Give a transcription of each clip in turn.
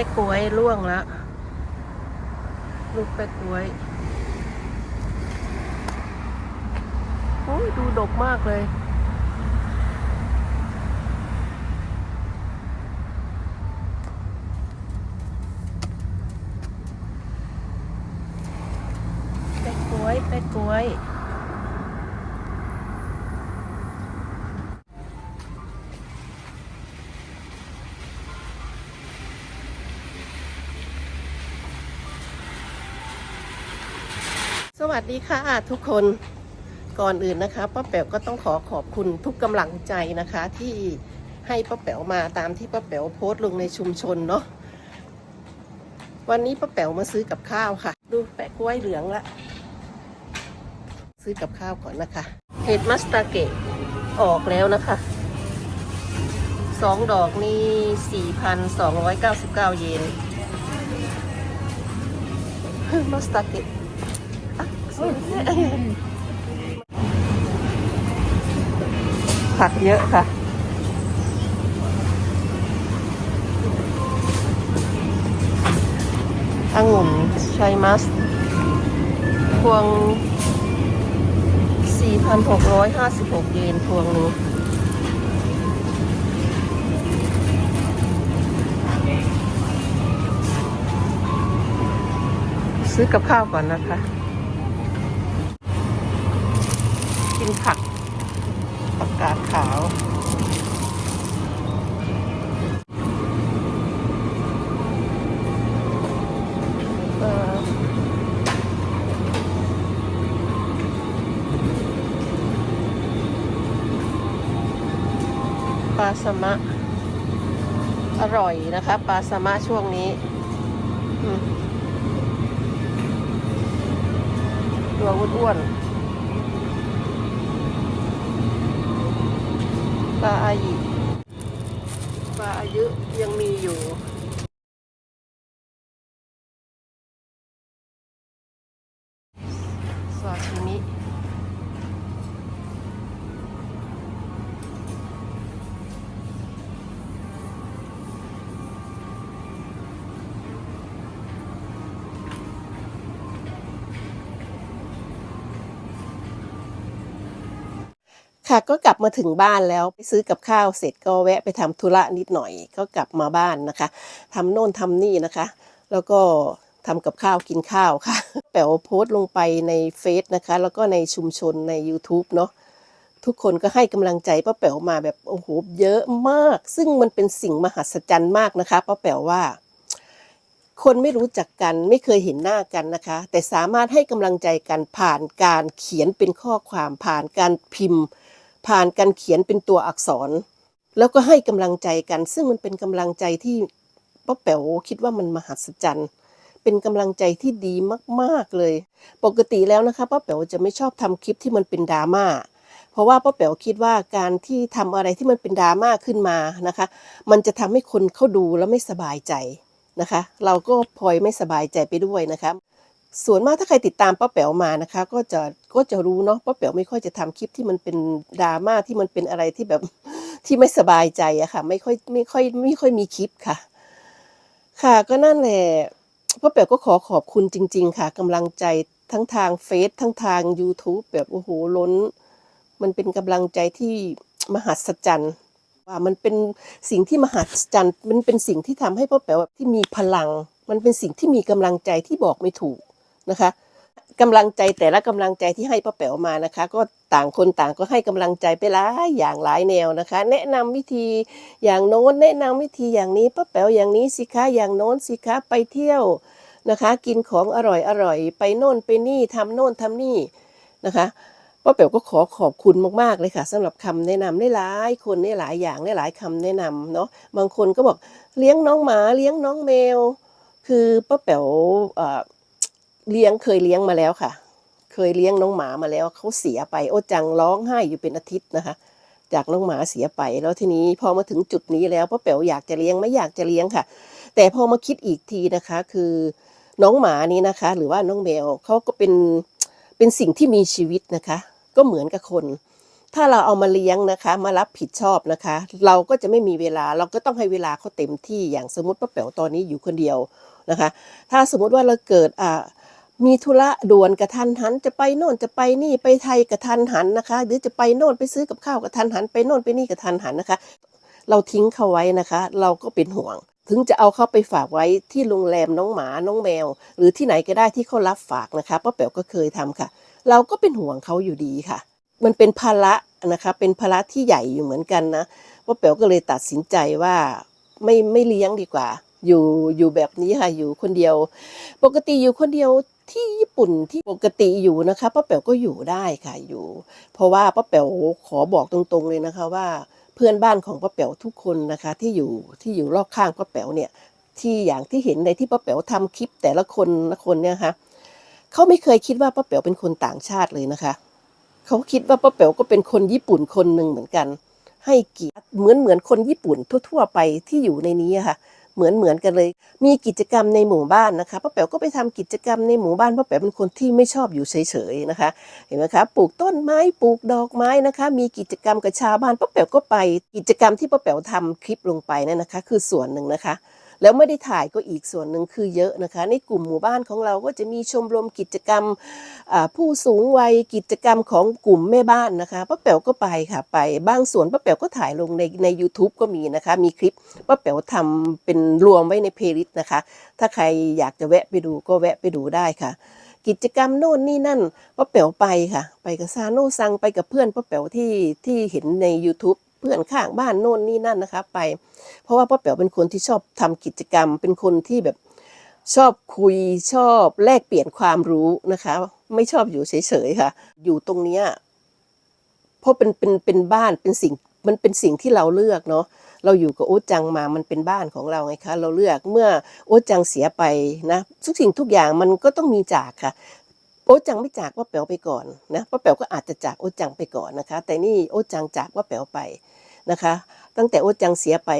ป๊กกล้วยล่วงแล้ว ลูกแป๊กกล้วยโอ้ยดูดกมากเลยแป๊กกล้วยแป๊กกล้วย วัสดีค่ะทุกคนก่อนอื่นนะคะป้าแป๋วก็ต้องขอขอบคุณทุกกำลังใจนะคะ ที่ให้ป้าแป๋วมาตามที่ป้าแป๋วโพสต์ลงในชุมชนเนาะวันนี้ป้าแป๋วมาซื้อกับข้าวค่ะ ดูแปะกล้วยเหลืองละ ซื้อกับข้าวก่อนนะคะ เห็ดมัสตาเกะออกแล้วนะคะสองดอกนี่ 4,299 เยนมัสตาเกะ ผักเยอะค่ะ องุ่นชัยมัส พวง 4,656 เยนพวงหนึงซื้อกับข้าวก่อนนะคะ กินผักผักกาดขาวเอ่อปลาสมะ อร่อยนะคะ ปลาสมะช่วงนี้ตัวอ้วนๆ ปลาอายิปลาอายุยังมีอยู่ ค่ะก็กลับมาถึงบ้านแล้วไปซื้อกับข้าวเสร็จก็แวะไปทำธุระนิดหน่อย ก็กลับมาบ้านนะคะทำโน่นทำนี่นะคะ แล้วก็ทำกับข้าวกินข้าวค่ะ แป๋วโพสต์ลงไปในเฟซนะคะ แล้วก็ในชุมชนใน YouTube เนาะทุกคนก็ให้กำลังใจป้าแป๋วมาแบบโอ้โหเยอะมาก ซึ่งมันเป็นสิ่งมหัศจรรย์มากนะคะป้าแป๋วว่า คนไม่รู้จักกันไม่เคยเห็นหน้ากันนะคะ แต่สามารถให้กำลังใจกันผ่านการเขียนเป็นข้อความผ่านการพิมพ์ ผ่านการเขียนเป็นตัวอักษร แล้วก็ให้กำลังใจกัน ซึ่งมันเป็นกำลังใจที่ป้าแป๋วคิดว่ามันมหัศจรรย์เป็นกำลังใจที่ดีมากๆเลย ปกติแล้วนะคะป้าแป๋วจะไม่ชอบทำคลิปที่มันเป็นดราม่าเพราะว่าป้าแป๋วคิดว่าการที่ทำอะไรที่มันเป็นดราม่าขึ้นมานะคะ มันจะทำให้คนเข้าดูแล้วไม่สบายใจนะคะ เราก็พลอยไม่สบายใจไปด้วยนะคะ ส่วนมากถ้าใครติดตามป้าแป๋วมานะคะ ก็จะก็จะรู้เนาะป้าแป๋วไม่ค่อยจะทำคลิปที่มันเป็นดราม่าที่มันเป็นอะไรที่แบบที่ไม่สบายใจอะค่ะ ไม่ค่อยไม่ค่อยไม่ค่อยมีคลิปค่ะ ค่ะก็นั่นแหละป้าแป๋วก็ขอขอบคุณจริง ๆ ค่ะกำลังใจทั้งทางเฟซทั้งทาง YouTube แบบโอ้โหล้น มันเป็นกำลังใจที่มหัศจรรย์ว่ามันเป็นสิ่งที่มหัศจรรย์มันเป็นสิ่งที่ทำให้ป้าแป๋วแบบที่มีพลัง มันเป็นสิ่งที่มีกำลังใจที่บอกไม่ถูก นะคะกำลังใจแต่ละกำลังใจที่ให้ป้าแป๋วมานะคะ ก็ต่างคนต่างก็ให้กำลังใจไปหลายอย่างหลายแนวนะคะ แนะนำวิธีอย่างโน้นแนะนำวิธีอย่างนี้ป้าแป๋วอย่างนี้สิคะอย่างโน้นสิคะไปเที่ยวนะคะ กินของอร่อยอร่อยไปโน่นไปนี่ทำโน่นทำนี่นะคะป้าแป๋วก็ขอขอบคุณมากๆเลยค่ะสำหรับคำแนะนำได้หลายคนได้หลายอย่างได้หลายคำแนะนำเนาะบางคนก็บอกเลี้ยงน้องหมาเลี้ยงน้องแมว คือป้าแป๋ว เลี้ยงเคยเลี้ยงมาแล้วค่ะ เคยเลี้ยงน้องหมามาแล้วเขาเสียไป โอ้จังร้องไห้อยู่เป็นอาทิตย์นะคะ จากน้องหมาเสียไป แล้วทีนี้พอมาถึงจุดนี้แล้วป้าแป๋วอยากจะเลี้ยงไม่อยากจะเลี้ยงค่ะ แต่พอมาคิดอีกทีนะคะ คือน้องหมานี้นะคะ หรือว่าน้องแมวเขาก็เป็นเป็นสิ่งที่มีชีวิตนะคะ ก็เหมือนกับคน ถ้าเราเอามาเลี้ยงนะคะ มารับผิดชอบนะคะ เราก็จะไม่มีเวลาเราก็ต้องให้เวลาเขาเต็มที่อย่างสมมติป้าแป๋วตอนนี้อยู่คนเดียวนะคะ ถ้าสมมติว่าเราเกิดอ่า มีธุระด่วนกระทันหัน จะไปโน่นจะไปนี่ไปไทยกระทันหันนะคะ หรือจะไปโน่นไปซื้อกับข้าวกระทันหัน ไปโน่นไปนี่กระทันหันนะคะ เราทิ้งเขาไว้นะคะ เราก็เป็นห่วง ถึงจะเอาเขาไปฝากไว้ที่โรงแรมน้องหมาน้องแมว หรือที่ไหนก็ได้ที่เขารับฝากนะคะป้าแป๋วก็เคยทำค่ะ เราก็เป็นห่วงเขาอยู่ดีค่ะ มันเป็นภาระนะคะเป็นภาระที่ใหญ่อยู่เหมือนกันนะป้าแป๋วก็เลยตัดสินใจว่าไม่ไม่เลี้ยงดีกว่า อยู่อยู่แบบนี้ค่ะอยู่คนเดียว ปกติอยู่คนเดียว ที่ญี่ปุ่นที่ปกติอยู่นะคะป้าแป๋วก็อยู่ได้ค่ะอยู่ เพราะว่าป้าแป๋วขอบอกตรงๆเลยนะคะว่าเพื่อนบ้านของป้าแป๋วทุกคนนะคะที่อยู่ที่อยู่รอบข้างป้าแป๋วเนี่ยที่อย่างที่เห็นในที่ป้าแป๋วทำคลิปแต่ละคนละคนเนี่ยค่ะเขาไม่เคยคิดว่าป้าแป๋วเป็นคนต่างชาติเลยนะคะเขาคิดว่าป้าแป๋วก็เป็นคนญี่ปุ่นคนหนึ่งเหมือนกัน ให้เกียรติเหมือนเหมือนคนญี่ปุ่นทั่ว ๆ ไปที่อยู่ในนี้ค่ะ เหมือนเหมือนกันเลย มีกิจกรรมในหมู่บ้านนะคะป้าแป๋วก็ไปทำกิจกรรมในหมู่บ้านป้าแป๋วเป็นคนที่ไม่ชอบอยู่เฉยๆนะคะ เห็นไหมคะปลูกต้นไม้ปลูกดอกไม้นะคะ มีกิจกรรมกับชาวบ้านป้าแป๋วก็ไปกิจกรรมที่ป้าแป๋วทำคลิปลงไปนั่นนะคะ คือส่วนหนึ่งนะคะ แล้วไม่ได้ถ่ายก็อีกส่วนหนึ่งคือเยอะนะคะ ในกลุ่มหมู่บ้านของเราก็จะมีชมรมกิจกรรมผู้สูงวัยกิจกรรมของกลุ่มแม่บ้านนะคะป้าแป๋วก็ไปค่ะไปบางส่วนป้าแป๋วก็ถ่ายลงในใน u t u b e ก็มีนะคะ มีคลิปป้าแป๋วทำเป็นรวมไว้ในเพลย์ลิสต์นะคะ ถ้าใครอยากจะแวะไปดูก็แวะไปดูได้ค่ะกิจกรรมโน่นนี่นั่นป้าแป๋วไปค่ะ ไปกับซาโน่ซังไปกับเพื่อนป้าแป๋วที่ที่เห็นใน YouTube พื่อนข้างบ้านโน่นนี่นั่นนะคะไป เพราะว่าป้าแป๋วเป็นคนที่ชอบทำกิจกรรม เป็นคนที่แบบชอบคุยชอบแลกเปลี่ยนความรู้นะคะ ไม่ชอบอยู่เฉยๆค่ะ อยู่ตรงเนี้ยเพราะเป็นเป็นเป็นบ้านเป็นสิ่งมันเป็นสิ่งที่เราเลือกเนาะเราอยู่กับโอ๊ตจังมามันเป็นบ้านของเราไงคะ เราเลือกเมื่อโอ๊ตจังเสียไปนะทุกสิ่งทุกอย่างมันก็ต้องมีจากค่ะโอ๊ตจังไม่จากป้าแป๋วไปก่อนนะป้าแป๋วก็อาจจะจากโอ๊ตจังไปก่อนนะคะ แต่นี่โอ๊ตจังจากป้าแป๋วไป นะคะ ตั้งแต่โอ๊ตจังเสียไป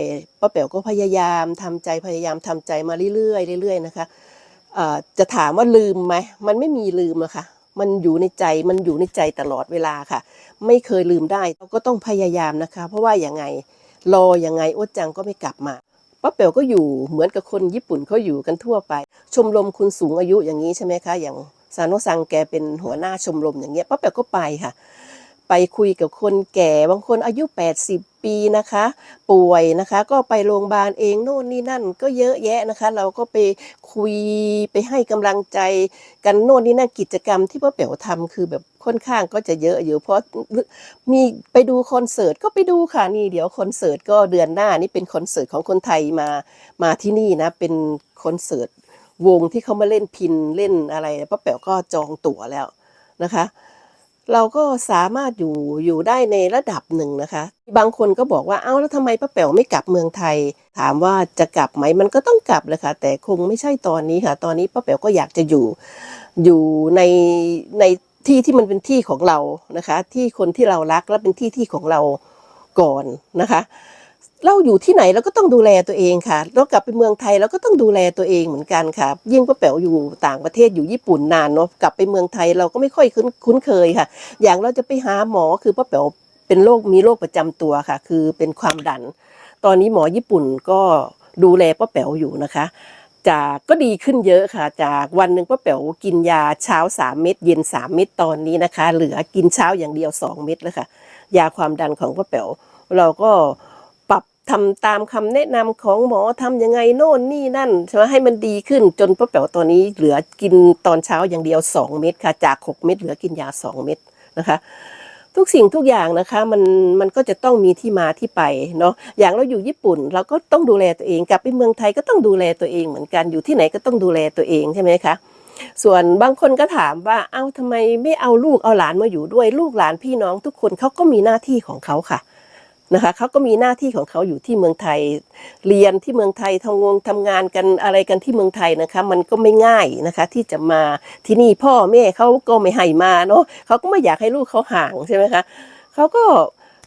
ป้าแป๋วก็พยายามทำใจพยายามทำใจมาเรื่อยๆเรื่อยๆนะคะจะถามว่าลืมไหมมันไม่มีลืมนะคะมันอยู่ในใจมันอยู่ในใจตลอดเวลาค่ะ ไม่เคยลืมได้เราก็ต้องพยายามนะคะ เพราะว่าอย่างไงรออยังไงโอ๊ตจังก็ไม่กลับมาป้าแป๋วก็อยู่เหมือนกับคนญี่ปุ่นเขาอยู่กันทั่วไป ชมรมคุณสูงอายุอย่างนี้ใช่ไหมคะ อย่างซาโนซังแกเป็นหัวหน้าชมรมอย่างเงี้ยป้าแป๋วก็ไปค่ะ ไปคุยกับคนแก่บางคนอายุ 80 ปีนะคะ ป่วยนะคะ ก็ไปโรงพยาบาลเองโน่นนี่นั่นก็เยอะแยะนะคะ เราก็ไปคุยไปให้กำลังใจกันโน่นนี่นั่นกิจกรรมที่ป้าแป๋วทำคือแบบค่อนข้างก็จะเยอะอยู่เพราะมีไปดูคอนเสิร์ตก็ไปดูค่ะนี่เดี๋ยวคอนเสิร์ตก็เดือนหน้านี่เป็นคอนเสิร์ตของคนไทยมามาที่นี่นะเป็นคอนเสิร์ตวงที่เขามาเล่นพินเล่นอะไรป้าแป๋วก็จองตั๋วแล้วนะคะ เราก็สามารถอยู่อยู่ได้ในระดับหนึ่งนะคะ บางคนก็บอกว่าเอ้าแล้วทำไมป้าแป๋วไม่กลับเมืองไทย ถามว่าจะกลับไหมมันก็ต้องกลับเลยค่ะ แต่คงไม่ใช่ตอนนี้ค่ะ ตอนนี้ป้าแป๋วก็อยากจะอยู่ อยู่ในในที่ที่มันเป็นที่ของเรานะคะ ที่คนที่เรารักและเป็นที่ที่ของเราก่อนนะคะ เราอยู่ที่ไหนเราก็ต้องดูแลตัวเองค่ะเรากลับไปเมืองไทยเราก็ต้องดูแลตัวเองเหมือนกันค่ะ ยิ่งป้าแป๋วอยู่ต่างประเทศอยู่ญี่ปุ่นนานเนาะกลับไปเมืองไทยเราก็ไม่ค่อยคุ้นคุ้นเคยค่ะ อย่างเราจะไปหาหมอคือป้าแป๋วเป็นโรคมีโรคประจำตัวค่ะ คือเป็นความดัน ตอนนี้หมอญี่ปุ่นก็ดูแลป้าแป๋วอยู่นะคะจากก็ดีขึ้นเยอะค่ะ จากวันหนึ่งป้าแป๋วกินยาเช้าสามเม็ดเย็นสามเม็ดตอนนี้นะคะ เหลือกินเช้าอย่างเดียวสองเม็ดแล้วค่ะ ยาความดันของป้าแป๋วเราก็ ทำตามคำแนะนำของหมอทำยังไงโน่นนี่นั่นใช่ไหมให้มันดีขึ้นจนป้าแป๋วตอนนี้เหลือกินตอนเช้าอย่างเดียวสองเม็ดค่ะ จากหกเม็ดเหลือกินยาสองเม็ดนะคะ ทุกสิ่งทุกอย่างนะคะมันมันก็จะต้องมีที่มาที่ไปเนาะอย่างเราอยู่ญี่ปุ่น เราก็ต้องดูแลตัวเองกลับไปเมืองไทยก็ต้องดูแลตัวเองเหมือนกันอยู่ที่ไหนก็ต้องดูแลตัวเองใช่ไหมคะส่วนบางคนก็ถามว่าเอ้าทำไมไม่เอาลูกเอาหลานมาอยู่ด้วยลูกหลานพี่น้องทุกคนเขาก็มีหน้าที่ของเขาค่ะ นะคะเขาก็มีหน้าที่ของเขาอยู่ที่เมืองไทย เรียนที่เมืองไทยทำงงทำงานกันอะไรกันที่เมืองไทยนะคะ มันก็ไม่ง่ายนะคะ ที่จะมาที่นี่พ่อแม่เขาก็ไม่ให้มาเนาะเขาก็ไม่อยากให้ลูกเขาห่างใช่ไหมคะเขาก็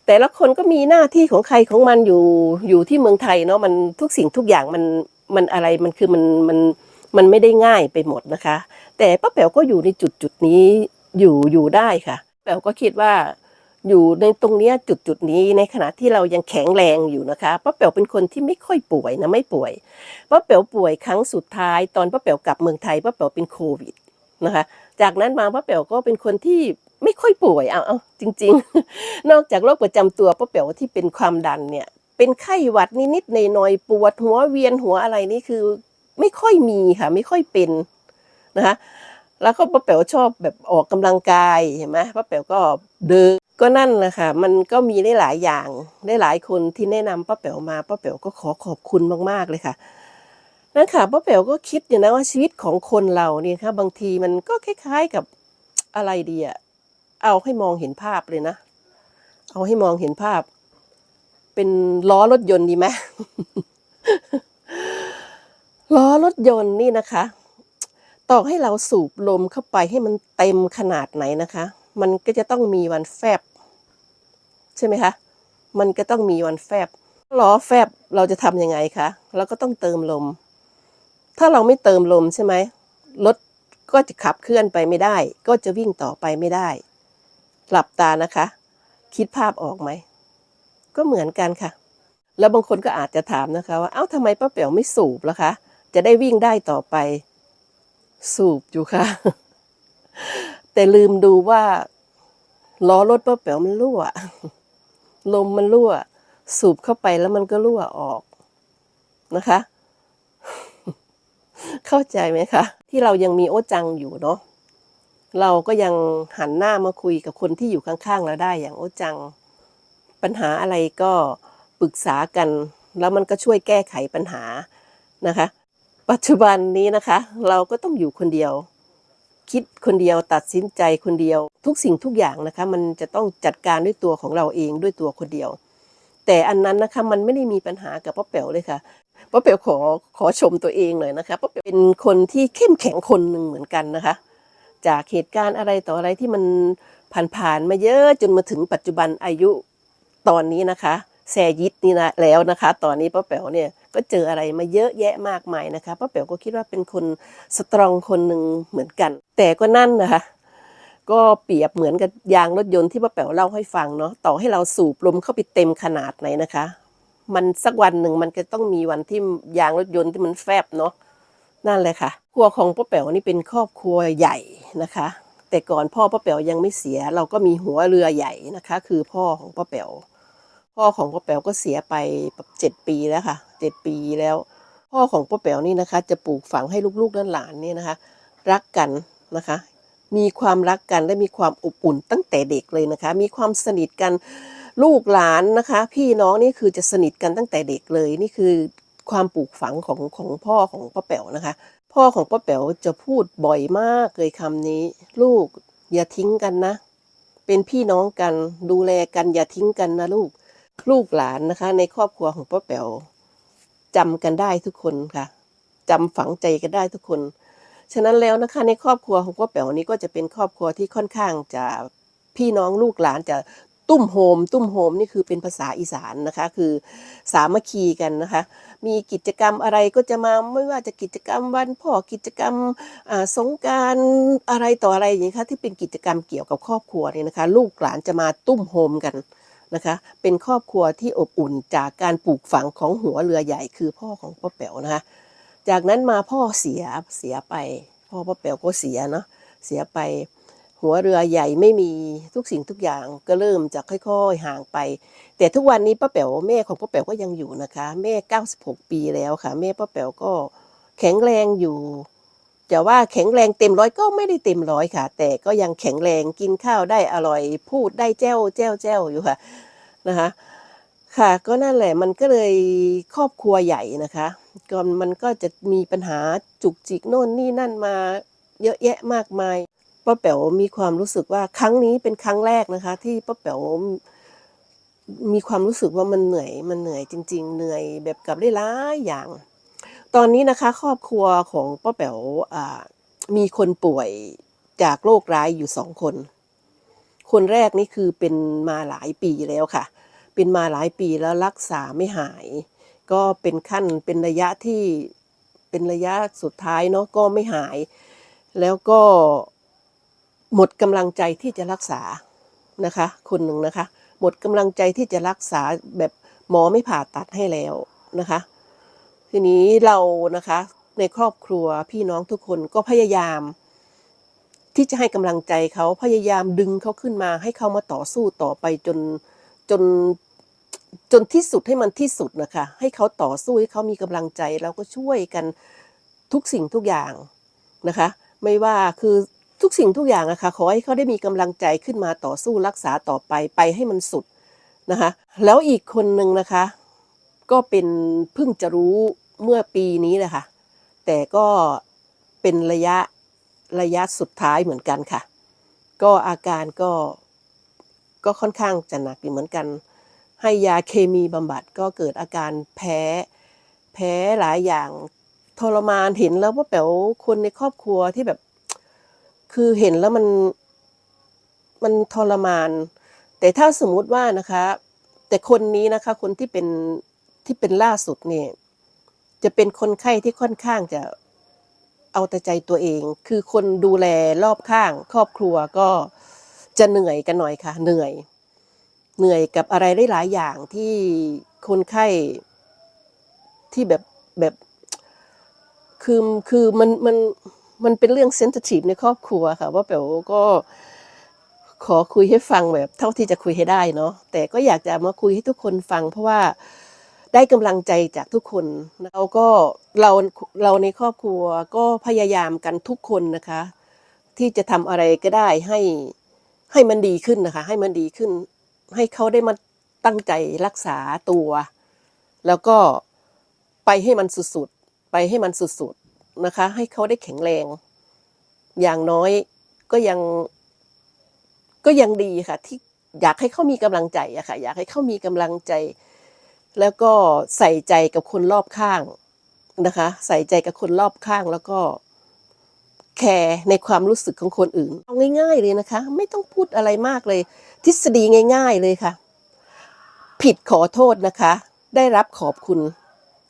แต่ละคนก็มีหน้าที่ของใครของมันอยู่อยู่ที่เมืองไทยเนาะมันทุกสิ่งทุกอย่างมันมันอะไรมันคือมันมันมันไม่ได้ง่ายไปหมดนะคะ แต่ป้าแป๋วก็อยู่ในจุดจุดนี้อยู่อยู่ได้ค่ะ แป๋วก็คิดว่า อยู่ในตรงนี้จุดจุดๆนี้ในขณะที่เรายังแข็งแรงอยู่นะคะป้าแป๋วเป็นคนที่ไม่ค่อยป่วยนะไม่ป่วยป้าแป๋วป่วยครั้งสุดท้าย ตอนป้าแป๋วกลับเมืองไทยป้าแป๋วเป็นโควิดนะคะ จากนั้นมาป้าแป๋วก็เป็นคนที่ไม่ค่อยป่วยเอาเอาจริง ๆ นอกจากโรคประจำตัวป้าแป๋วที่เป็นความดันเนี่ย เป็นไข้หวัดนิดๆหน่อยๆปวดหัวเวียนหัวอะไรนี่คือ ไม่ค่อยมีค่ะ ไม่ค่อยเป็นนะคะแล้วก็ป้าแป๋วชอบแบบออกกำลังกายเห็นไหมป้าแป๋วก็เดิน ก็นั่นแหละค่ะ มันก็มีได้หลายอย่างได้หลายคนที่แนะนำป้าแป๋วมาป้าแป๋วก็ขอขอบคุณมากๆเลยค่ะนั่นค่ะป้าแป๋วก็คิดอยู่นะว่าชีวิตของคนเราเนี่ยค่ะบางทีมันก็คล้ายๆกับอะไรดีอะเอาให้มองเห็นภาพเลยนะ เอาให้มองเห็นภาพ เป็นล้อรถยนต์ดีไหมล้อรถยนต์นี่นะคะ ต่อให้เราสูบลมเข้าไปให้มันเต็มขนาดไหนนะคะ มันก็จะต้องมีวันแฟบ ใช่ไหมคะ มันก็ต้องมีวันแฟบล้อแฟบเราจะทำยังไงคะเราก็ต้องเติมลม ถ้าเราไม่เติมลมใช่ไหมรถก็จะขับเคลื่อนไปไม่ได้ ก็จะวิ่งต่อไปไม่ได้ หลับตานะคะ คิดภาพออกไหม ก็เหมือนกันค่ะ แล้วบางคนก็อาจจะถามนะคะว่า เอ้าทำไมป้าแป๋วไม่สูบล่ะคะ จะได้วิ่งได้ต่อไป สูบอยู่ค่ะ แต่ลืมดูว่าล้อรถป้าแป๋วมันรั่ว ลมมันรั่ว สูบเข้าไปแล้วมันก็รั่วออกนะคะ เข้าใจไหมคะ ที่เรายังมีโอจังอยู่เนาะเราก็ยังหันหน้ามาคุยกับคนที่อยู่ข้างๆเราได้อย่างโอจัง ปัญหาอะไรก็ปรึกษากัน แล้วมันก็ช่วยแก้ไขปัญหานะคะ ปัจจุบันนี้นะคะ เราก็ต้องอยู่คนเดียว คิดคนเดียวตัดสินใจคนเดียว ทุกสิ่งทุกอย่างนะคะมันจะต้องจัดการด้วยตัวของเราเองด้วยตัวคนเดียว แต่อันนั้นนะคะมันไม่ได้มีปัญหากับป้าแป๋วเลยค่ะป้าแป๋วขอขอชมตัวเองหน่อยนะคะป้าแป๋วเป็นคนที่เข้มแข็งคนหนึ่งเหมือนกันนะคะ จากเหตุการณ์อะไรต่ออะไรที่มันผ่านๆมาเยอะจนมาถึงปัจจุบันอายุตอนนี้นะคะ แซยิดนี่นะแล้วนะคะ ตอนนี้ป้าแป๋วเนี่ยก็เจออะไรมาเยอะแยะมากมายนะคะป้าแป๋วก็คิดว่าเป็นคนสตรองคนหนึ่งเหมือนกัน แต่ก็นั่นนะคะก็เปรียบเหมือนกับยางรถยนต์ที่ป้าแป๋วเล่าให้ฟังเนาะต่อให้เราสูบลมเข้าไปเต็มขนาดไหนนะคะ มันสักวันหนึ่งมันก็ต้องมีวันที่ยางรถยนต์ที่มันแฟบเนาะนั่นแหละค่ะครัวของป้าแป๋วนี่เป็นครอบครัวใหญ่นะคะ แต่ก่อนพ่อป้าแป๋วยังไม่เสีย เราก็มีหัวเรือใหญ่นะคะ คือพ่อของป้าแป๋ว พ่อของป้าแป๋วก็เสียไปเจ็ดปีแล้วค่ะเจ็ดปีแล้ว พ่อของป้าแป๋วนี่นะคะ จะปลูกฝังให้ลูกๆหลานๆเนี่ยนะคะ รักกันนะคะ มีความรักกันและมีความอบอุ่นตั้งแต่เด็กเลยนะคะ มีความสนิทกันลูกหลานนะคะ พี่น้องนี่คือจะสนิทกันตั้งแต่เด็กเลยนี่คือความปลูกฝังของของพ่อของป้าแป๋วนะคะ พ่อของป้าแป๋วจะพูดบ่อยมากเลยคำนี้ ลูกอย่าทิ้งกันนะ เป็นพี่น้องกันดูแลกันอย่าทิ้งกันนะลูก ลูกหลานนะคะ ในครอบครัวของป้าแป๋วจำกันได้ทุกคนค่ะจำฝังใจกันได้ทุกคน ฉะนั้นแล้วนะคะในครอบครัวของป้าแป๋วนี้ก็จะเป็นครอบครัวที่ค่อนข้างจะพี่น้องลูกหลานจะตุ้มโฮมตุ้มโฮมนี่คือเป็นภาษาอีสานนะคะ คือสามัคคีกันนะคะ มีกิจกรรมอะไรก็จะมาไม่ว่าจะกิจกรรมวันพ่อกิจกรรมสงการอะไรต่ออะไรอย่างนี้ค่ะที่เป็นกิจกรรมเกี่ยวกับครอบครัวเนี่ยนะคะ ลูกหลานจะมาตุ้มโฮมกัน นะคะ เป็นครอบครัวที่อบอุ่นจากการปลูกฝังของหัวเรือใหญ่คือพ่อของป้าแป๋วนะคะ จากนั้นมาพ่อเสียเสียไป พ่อป้าแป๋วก็เสียเนาะเสียไป หัวเรือใหญ่ไม่มีทุกสิ่งทุกอย่างก็เริ่มจะค่อยๆห่างไป แต่ทุกวันนี้ป้าแป๋วแม่ของป้าแป๋วก็ยังอยู่นะคะ แม่ 96 ปีแล้วค่ะ แม่ป้าแป๋วก็แข็งแรงอยู่ จะว่าแข็งแรงเต็มร้อยก็ไม่ได้เต็มร้อยค่ะ แต่ก็ยังแข็งแรงกินข้าวได้อร่อยพูดได้แจ้วแจ้วแจ้วอยู่ค่ะนะคะค่ะก็นั่นแหละมันก็เลยครอบครัวใหญ่นะคะก็มันก็จะมีปัญหาจุกจิกโน่นนี่นั่นมาเยอะแยะมากมายป้าแป๋วมีความรู้สึกว่าครั้งนี้เป็นครั้งแรกนะคะ ที่ป้าแป๋วมีความรู้สึกว่ามันเหนื่อยมันเหนื่อยจริง ๆ เหนื่อยแบบกับได้หลายอย่าง ตอนนี้นะคะครอบครัวของป้าแป๋วมีคนป่วยจากโรคร้ายอยู่สองคน คนแรกนี่คือเป็นมาหลายปีแล้วค่ะ เป็นมาหลายปีแล้วรักษาไม่หาย ก็เป็นขั้นเป็นระยะที่เป็นระยะสุดท้ายเนาะก็ไม่หาย แล้วก็หมดกำลังใจที่จะรักษานะคะ คนหนึ่งนะคะ หมดกำลังใจที่จะรักษาแบบหมอไม่ผ่าตัดให้แล้วนะคะ ทีนี้เรานะคะในครอบครัวพี่น้องทุกคนก็พยายาม ที่จะให้กำลังใจเขาพยายามดึงเขาขึ้นมา ให้เขามาต่อสู้ต่อไปจนจนจนที่สุดให้มันที่สุดนะคะ ให้เขาต่อสู้ให้เขามีกำลังใจเราก็ช่วยกันทุกสิ่งทุกอย่างนะคะ ไม่ว่าคือทุกสิ่งทุกอย่างอะค่ะขอให้เขาได้มีกำลังใจขึ้นมาต่อสู้รักษาต่อไปไปให้มันสุดนะคะ แล้วอีกคนหนึ่งนะคะ ก็เป็นเพิ่งจะรู้ เมื่อปีนี้แหละค่ะ แต่ก็เป็นระยะระยะสุดท้ายเหมือนกันค่ะ ก็อาการก็ก็ค่อนข้างจะหนักอยู่เหมือนกัน ให้ยาเคมีบำบัดก็เกิดอาการแพ้ แพ้หลายอย่างทรมานเห็นแล้วว่าแป๋วคนในครอบครัวที่แบบ คือเห็นแล้วมันมันทรมาน แต่ถ้าสมมุติว่านะคะ แต่คนนี้นะคะ คนที่เป็นที่เป็นล่าสุดเนี่ย จะเป็นคนไข้ที่ค่อนข้างจะเอาแต่ใจตัวเอง คือคนดูแลรอบข้าง ครอบครัวก็จะเหนื่อยกันหน่อยค่ะ เหนื่อย เหนื่อยกับอะไรได้หลายอย่างที่คนไข้ที่แบบแบบคือคือมันมันมันเป็นเรื่องเซนซิทีฟในครอบครัวค่ะ ว่าแป๋วก็ขอคุยให้ฟังแบบเท่าที่จะคุยให้ได้เนาะแต่ก็อยากจะมาคุยให้ทุกคนฟัง เพราะว่า ได้กำลังใจจากทุกคนเราก็เราเราในครอบครัวก็พยายามกันทุกคนนะคะ ที่จะทำอะไรก็ได้ให้ให้มันดีขึ้นนะคะ ให้มันดีขึ้น ให้เขาได้มาตั้งใจรักษาตัว แล้วก็ไปให้มันสุดๆไปให้มันสุดๆนะคะ ให้เขาได้แข็งแรง อย่างน้อยก็ยังก็ยังดีค่ะ ที่อยากให้เขามีกำลังใจอะค่ะ อยากให้เขามีกำลังใจ แล้วก็ใส่ใจกับคนรอบข้างนะคะ ใส่ใจกับคนรอบข้างแล้วก็แคร์ในความรู้สึกของคนอื่น เอาง่าย ๆเลยนะคะ ไม่ต้องพูดอะไรมากเลย ทฤษฎีง่าย ๆเลยค่ะ ผิดขอโทษนะคะ ได้รับขอบคุณ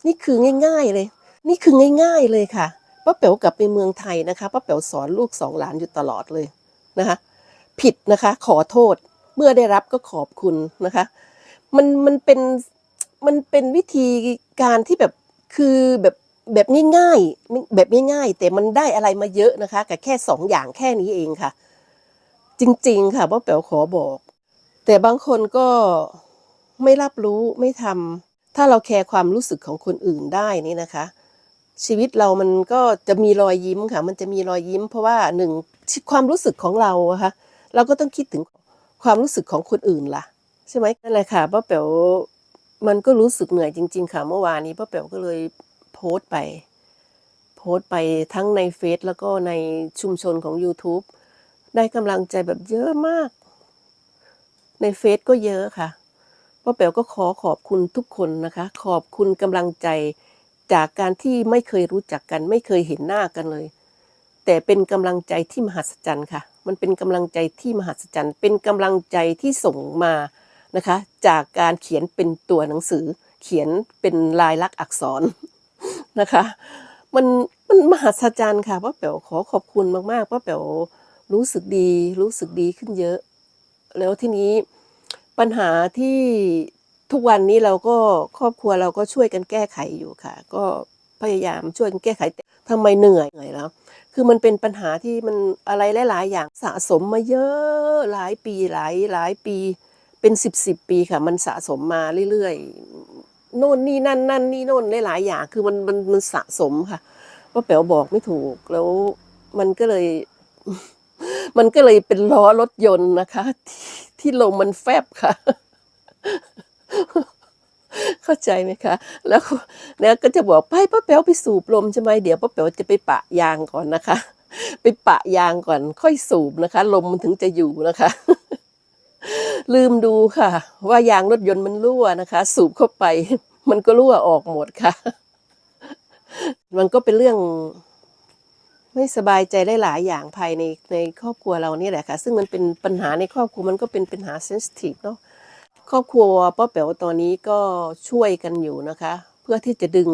นี่คือง่าย ๆเลย นี่คือง่าย ๆเลยค่ะป้าแป๋วกลับไปเมืองไทยนะคะป้าแป๋วสอนลูกสองหลานอยู่ตลอดเลยนะคะ ผิดนะคะ ขอโทษ เมื่อได้รับก็ขอบคุณนะคะ มันมันเป็น มันเป็นวิธีการที่แบบคือแบบแบบง่ายๆแบบง่ายๆแต่มันได้อะไรมาเยอะนะคะกับแค่สองอย่างแค่นี้เองค่ะ จริงๆค่ะป้าแป๋วขอบอก แต่บางคนก็ไม่รับรู้ไม่ทำถ้าเราแคร์ความรู้สึกของคนอื่นได้นี่นะคะ ชีวิตเรามันก็จะมีรอยยิ้มค่ะ มันจะมีรอยยิ้ม เพราะว่าหนึ่งความรู้สึกของเราอะค่ะเราก็ต้องคิดถึงความรู้สึกของคนอื่นล่ะ ใช่ไหมนั่นแหละค่ะป้าแป๋ว มันก็รู้สึกเหนื่อยจริง ๆ ค่ะ เมื่อวานนี้ป้าแป๋วก็เลยโพสต์ไป โพสต์ไปทั้งในเฟซแล้วก็ในชุมชนของ YouTube ได้กำลังใจแบบเยอะมาก ในเฟซก็เยอะค่ะป้าแป๋วก็ขอขอบคุณทุกคนนะคะ ขอบคุณกำลังใจจากการที่ไม่เคยรู้จักกัน ไม่เคยเห็นหน้ากันเลย แต่เป็นกำลังใจที่มหัศจรรย์ค่ะ มันเป็นกำลังใจที่มหัศจรรย์ เป็นกำลังใจที่ส่งมา นะคะ จากการเขียนเป็นตัวหนังสือ เขียนเป็นลายลักษณ์อักษรนะคะ มันมันมหัศจรรย์ค่ะป้าแป๋วขอขอบคุณมากๆป้าแป๋วรู้สึกดีรู้สึกดีขึ้นเยอะ แล้วทีนี้ปัญหาที่ทุกวันนี้เราก็ครอบครัวเราก็ช่วยกันแก้ไขอยู่ค่ะ ก็พยายามช่วยกันแก้ไขแต่ทำไมเหนื่อยเหนื่อยแล้ว คือมันเป็นปัญหาที่มันอะไรหลาย ๆ อย่างสะสมมาเยอะหลายปีหลายหลายปี เป็นสิบสิบปีค่ะ มันสะสมมาเรื่อยๆโน่นนี่นั่นนั่นนี่โน่นหลายๆอย่างคือมันมันมันสะสมค่ะว่าแป๋วบอกไม่ถูกแล้วมันก็เลย มันก็เลยเป็นล้อรถยนต์นะคะที่ที่ลมมันแฟบค่ะ เข้าใจไหมคะ แล้วแล้วก็จะบอกไปป้าแป๋วไปสูบลมใช่ไหมเดี๋ยวป้าแป๋วจะไปปะยางก่อนนะคะ ไปปะยางก่อนค่อยสูบนะคะ ลมมันถึงจะอยู่นะคะ ลืมดูค่ะ ว่ายางรถยนต์มันรั่วนะคะ สูบเข้าไป มันก็รั่วออกหมดค่ะ มันก็เป็นเรื่อง ไม่สบายใจได้หลายอย่างภายในในครอบครัวเรานี่แหละค่ะ ซึ่งมันเป็นปัญหาในครอบครัวมันก็เป็นปัญหาเซนซิทีฟเนาะครอบครัวป้าแป๋วตอนนี้ก็ช่วยกันอยู่นะคะ เพื่อที่จะดึง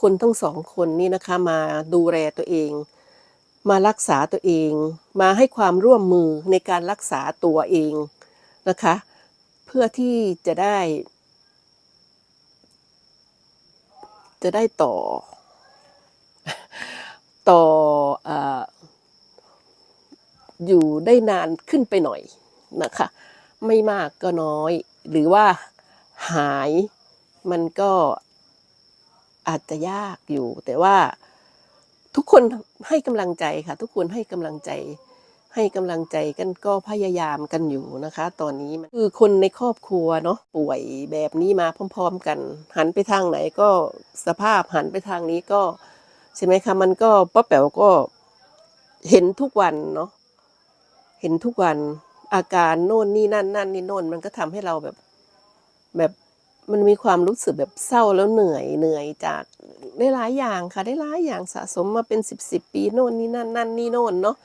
คนทั้งสองคนนี่นะคะมาดูแลตัวเอง มารักษาตัวเอง มาให้ความร่วมมือในการรักษาตัวเอง นะคะ เพื่อที่จะได้ จะได้ต่อ ต่อออยู่ได้นานขึ้นไปหน่อยนะคะ ไม่มากก็น้อย หรือว่าหายมันก็อาจจะยากอยู่ แต่ว่าทุกคนให้กำลังใจค่ะ ทุกคนให้กำลังใจ ให้กำลังใจกันก็พยายามกันอยู่นะคะ ตอนนี้คือคนในครอบครัวเนาะป่วยแบบนี้มาพร้อม ๆ กัน หันไปทางไหนก็สภาพหันไปทางนี้ก็ใช่ไหมคะมันก็ป้าแป๋วก็เห็นทุกวันเนาะเห็นทุกวันอาการโน่นนี่นั่นนั่นนี่โน่นมันก็ทำให้เราแบบแบบมันมีความรู้สึกแบบเศร้าแล้วเหนื่อยเหนื่อยจากได้หลายอย่างค่ะ ได้หลายอย่างสะสมมาเป็นสิบสิบปีโน่นนี่นั่นนั่นนี่โน่นเนาะ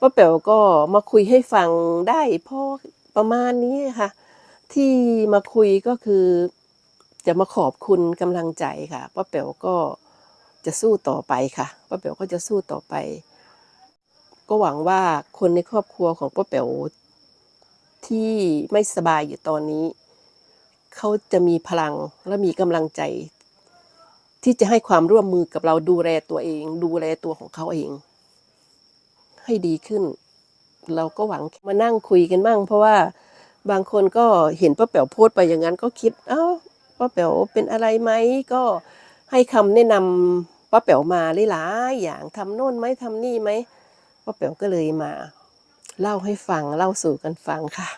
ป้าแป๋วก็มาคุยให้ฟังได้พอประมาณนี้ค่ะ ที่มาคุยก็คือ จะมาขอบคุณกำลังใจค่ะป้าแป๋วก็จะสู้ต่อไปค่ะป้าแป๋วก็จะสู้ต่อไป ก็หวังว่าคนในครอบครัวของป้าแป๋วที่ไม่สบายอยู่ตอนนี้ เขาจะมีพลังและมีกำลังใจ ที่จะให้ความร่วมมือกับเราดูแลตัวเอง ดูแลตัวของเขาเอง ให้ดีขึ้น เราก็หวังมานั่งคุยกันบ้าง เพราะว่าบางคนก็เห็นป้าแป๋วโพสต์ไปอย่างนั้นก็คิด เอ้าป้าแป๋วเป็นอะไรไหมก็ให้คำแนะนำป้าแป๋วมาหลายๆอย่างทำโน่นไหมทำนี่ไหมป้าแป๋วก็เลยมา เล่าให้ฟังเล่าสู่กันฟังค่ะ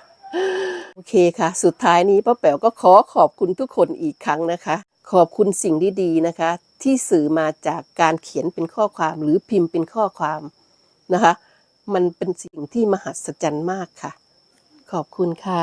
โอเคค่ะ สุดท้ายนี้ป้าแป๋วก็ขอขอบคุณทุกคนอีกครั้งนะคะ ขอบคุณสิ่งดีๆนะคะ ที่สื่อมาจากการเขียนเป็นข้อความหรือพิมพ์เป็นข้อความ นะคะ มันเป็นสิ่งที่มหัศจรรย์มากค่ะ ขอบคุณค่ะ